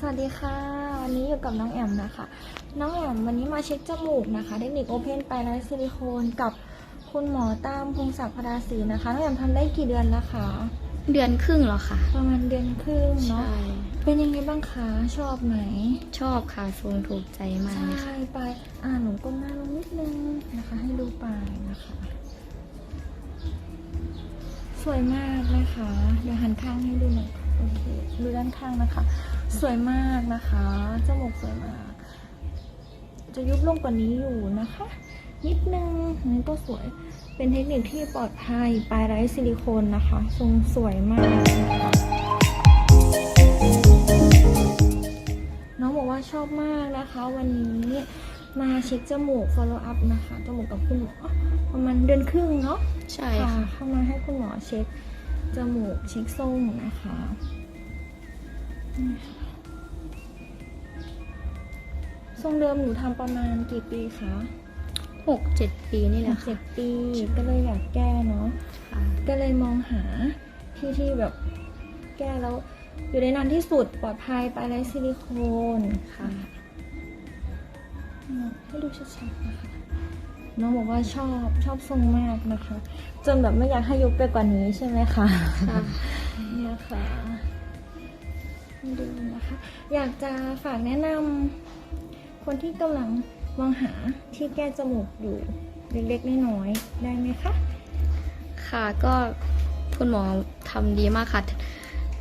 สวัสดีค่ะ วันนี้อยู่กับน้องแอมนะคะ น้องแอมวันนี้มาเช็คจมูกนะคะ เทคนิคโอเพนไปไลท์ซิลิโคนกับคุณหมอตามพงศักดิ์พราศรีนะคะ น้องแอมทำได้กี่เดือนแล้วคะเดือนครึ่งแล้วค่ะประมาณเดือนครึ่งเนาะใช่เป็นยังไงบ้างคะ ชอบไหม ชอบค่ะทรงถูกใจมากเลยค่ะใช่ไปอ่าหนูก้มหน้าลงนิดนึงนะคะ ให้ดูปลายนะคะ สวยมากนะคะ เดี๋ยวหันข้างให้ดูหน่อย โอเคดูด้านข้างนะคะ สวยมากนะคะจมูกสวยมาก จะยุบลงกว่านี้อยู่นะคะ นิดนึงนี่ก็สวยเป็นเทคนิคที่ปลอดภัยปลายไร้ซิลิโคนนะคะทรงสวยมากนะคะน้องบอกว่าชอบมากนะคะ วันนี้มาเช็คจมูก follow up นะคะ จมูกกับคุณหมอประมาณเดือนครึ่งเนาะใช่ค่ะค่ะเข้ามาให้คุณหมอเช็ค จมูกเช็คทรงนะคะนี่ค่ะทรงเดิมหนูทำประมาณกี่ปีคะหกเจ็ดปีนี่แหละเจ็ค่ะดปีก็เลยอยากแก้เนาะ ค่ะก็เลยมองหาที่ที่แบบแก้แล้ว อยู่ได้นานที่สุดปลอดภัยไปไรซิลิโคนค่ะอืมให้ดูชัดๆนะคะ น้องบอกว่าชอบชอบทรงมากนะคะ จนแบบไม่อยากให้ยุบไปกว่านี้ใช่ไหมคะค่ะนี่นะคะให้ดูนะคะ อยากจะฝากแนะนำคนที่กำลังมองหาที่แก้จมูกอยู่เล็กๆน้อยๆได้ไหมคะค่ะก็คุณหมอทำดีมากค่ะ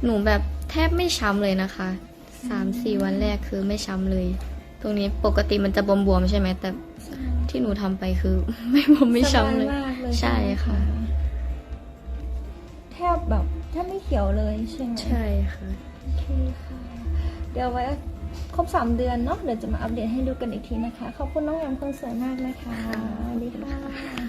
หนูแบบแทบไม่ช้ำเลยนะคะสามสี่วันแรกคือไม่ช้ำเลย ตรงนี้ปกติมันจะบวมๆใช่ไหมแต่ ที่หนูทำไปคือ ไม่บวมไม่ช้ำเลย สบายมากเลยใช่ค่ะ แทบแบบแทบไม่เขียวเลยใช่ไหมใช่ค่ะ โอเคค่ะ เดี๋ยวไว้ครบสามเดือนเนาะเดี๋ยวจะมาอัปเดตให้ดูกันอีกทีนะคะ ขอบคุณน้องแอมคนสวยมากนะคะสวัสดีค่ะ